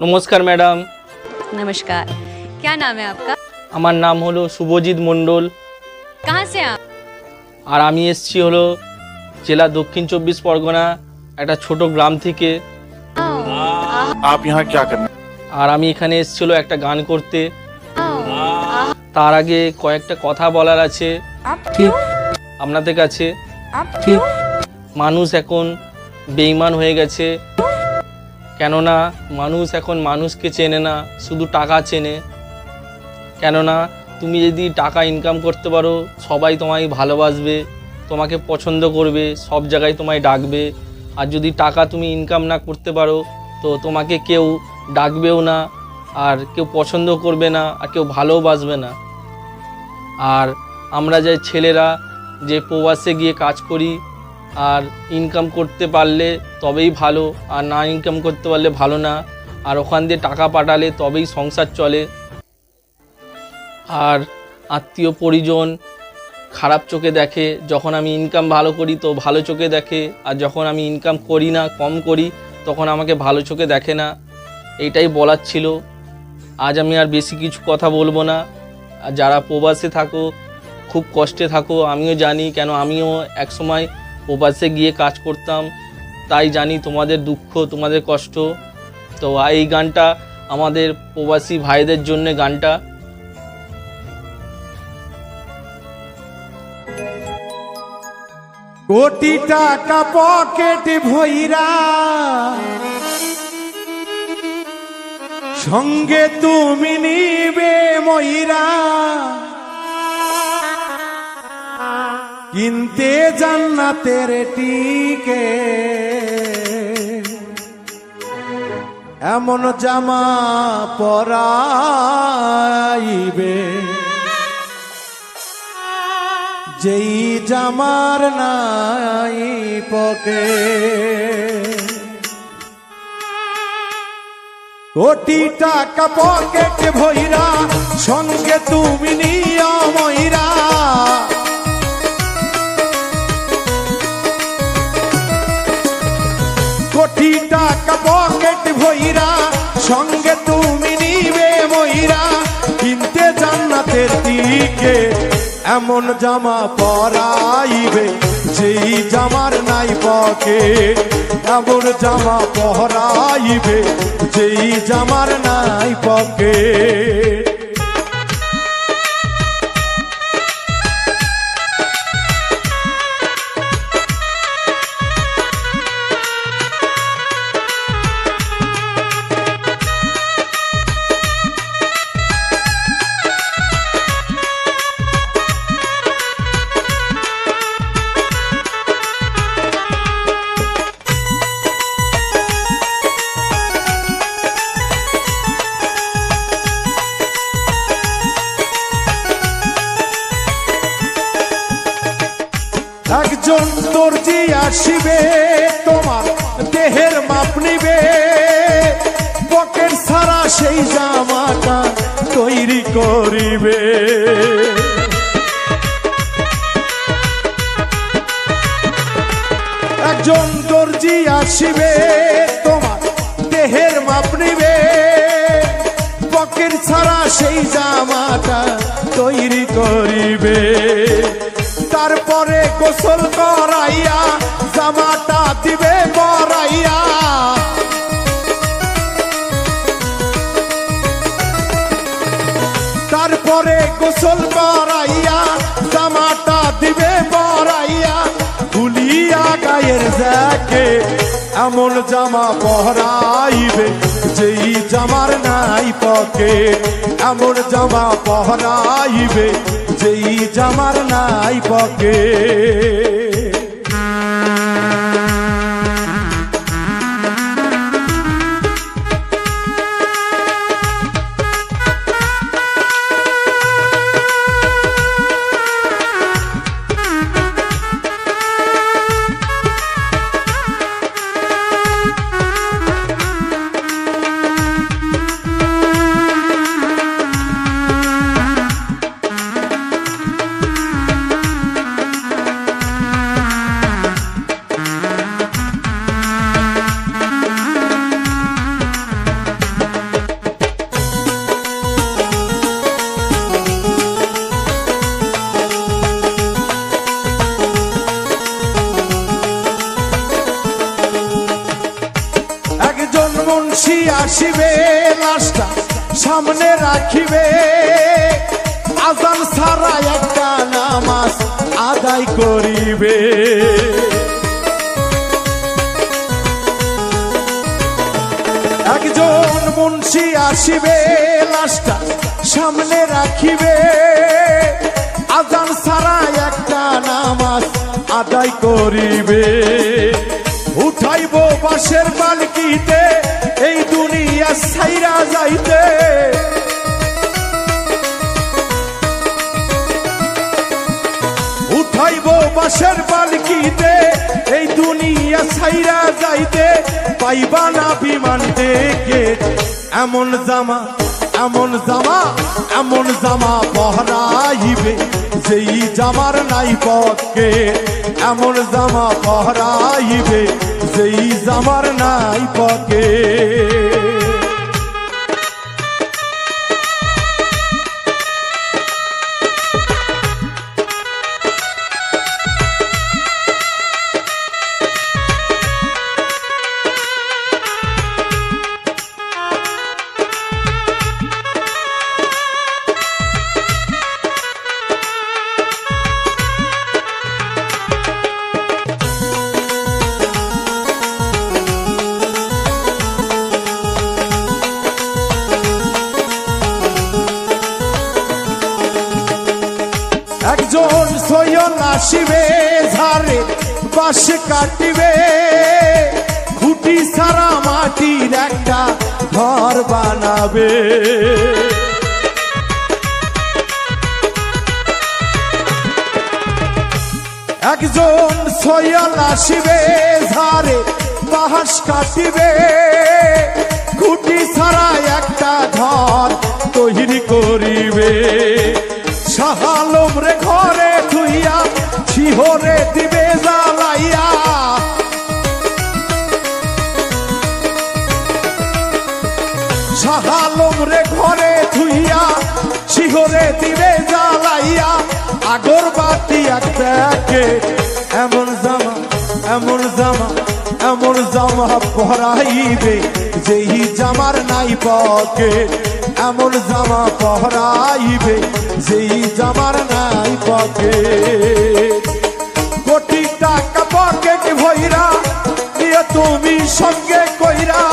নমস্কার ম্যাডাম नमस्कार क्या नाम है आपका আমার নাম হলো শুভজিৎ মণ্ডল कहाँ से आप আর আমি এসছি হলো জেলা দক্ষিণ চব্বিশ পরগনা একটা ছোট গ্রাম থেকে आप यहाँ क्या करने আর আমি এখানে এসেছিল একটা গান করতে তার আগে কয়েকটা কথা বলার আছে আপনাদের কাছে মানুষ এখন বেইমান হয়ে গেছে কেননা মানুষ এখন মানুষকে চেনে না, শুধু টাকা চেনে। কেননা তুমি যদি টাকা ইনকাম করতে পারো, সবাই তোমায় ভালোবাসবে, তোমাকে পছন্দ করবে, সব জায়গায় তোমায় ডাকবে। আর যদি টাকা তুমি ইনকাম না করতে পারো, তো তোমাকে কেউ ডাকবেও না, আর কেউ পছন্দ করবে না, আর কেউ ভালোবাসবে না। আর আমরা যে ছেলেরা যে প্রবাসে গিয়ে কাজ করি আর ইনকাম করতে পারলে তবেই ভালো, আর না ইনকাম করতে পারলে ভালো না, আর ওখান দিয়ে টাকা পাঠালে তবেই সংসার চলে। আর আত্মীয় পরিজন খারাপ চোখে দেখে, যখন আমি ইনকাম ভালো করি তো ভালো চোখে দেখে, আর যখন আমি ইনকাম করি না, কম করি, তখন আমাকে ভালো চোখে দেখে না। এইটাই বলার ছিল। আজ আমি আর বেশি কিছু কথা বলব না। আর যারা প্রবাসে থাকো, খুব কষ্টে থাকো, আমিও জানি, কেন আমিও একসময় প্রবাসে গিয়ে কাজ করতাম, তাই জানি তোমাদের দুঃখ, তোমাদের কষ্ট। তো এই গানটা আমাদের প্রবাসী ভাইদের জন্য গানটা। কোটি টাকা পকেট ভইরা, সঙ্গে তুমি নিবে ময়রা। কিনতে জান্নাতের টিকে। এমন জামা পরাইবে। যেই জামার নাই পকে। কোটি টাকা পকেট ভইরা সঙ্গে তুমি নিয়া ময়রা টাকা পকেট ভইরা, সঙ্গে তুমি নিবে ময়রা কিনতে জান্নাতের দিকে এমন জামা পরাইবে, যেই জামার নাই পকে এমন জামা পরাইবে, যেই জামার নাই পকে দর্জি আসিবে, তোমার দেহের মাপ নিবে। পকেট ছাড়া সেই জামাটা তৈরি করিবে। একজন দর্জি আসিবে, তোমার দেহের মাপ নিবে। পকেট ছাড়া সেই জামাটা তৈরি করিবে। তারপরে গোসল করাইয়া, জামাটা দিবে পরাইয়া। তারপরে গোসল করাইয়া, জামাটা দিবে পরাইয়া। খুলিয়া গায়ের যাকে এমন জামা পহরাইবে যেই জামার নাই পকে এমন জামা পহরাইবে যেই জামার নাই পকে মুন্সি আসিবে, লাশটা সামনে রাখিবে। আজান সারা একটা নামাজ আদায় করিবে। একজন মুন্সি আসিবে, লাশটা সামনে রাখিবে। আজান সারা একটা নামাজ আদায় করিবে। উঠাইব বাসের বালকিতে এই দুনিয়া সাইরা যাইতে। উঠাইব বাসের বালকিতে, এই দুনিয়া ছাইরা যাইতে। পাইবা না বিমান থেকে। এমন জামা এমন জামা এমন জামা যেই জামার নাই পক্ষে এমন জামা পহরাইবে সেই জামার নাই পক্ষে। আসিবে ঝাড়ে বাস কাটিবে। খুঁটি সারা মাটির একটা ঘর বানাবে। একজন সয়ন আসিবে ঝাড়ে বাহাস কাটিবে। খুঁটি ছাড়া সাহালম রে ঘরে থুইয়া, শিহরে দিবে জ্বালাইয়া, আগর বাতি এক প্যাকেট এমন জামা এমন জামা এমন জামা পহরাইবে, যেই জামার নাই পকেট এমন জামা পহরাইবে, যেই জামার নাই পকেট কোটি টাকা পকেট ভইরা দিয়ে তুমি সঙ্গে কইরা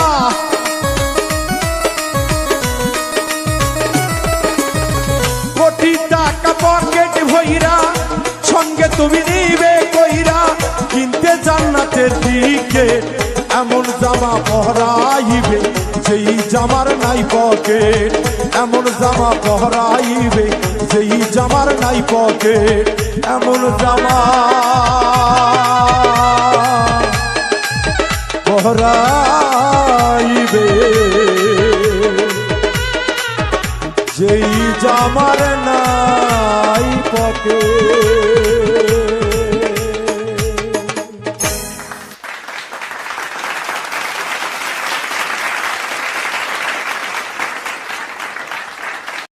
জান্নাতের দিকে এমন জামা পহরাইবে যেই জামার নাই পকেট। এমন জামা পহরাইবে যেই জামার নাই পকেট। এমন জামা পহরাইবে যেই জামার নাই পকে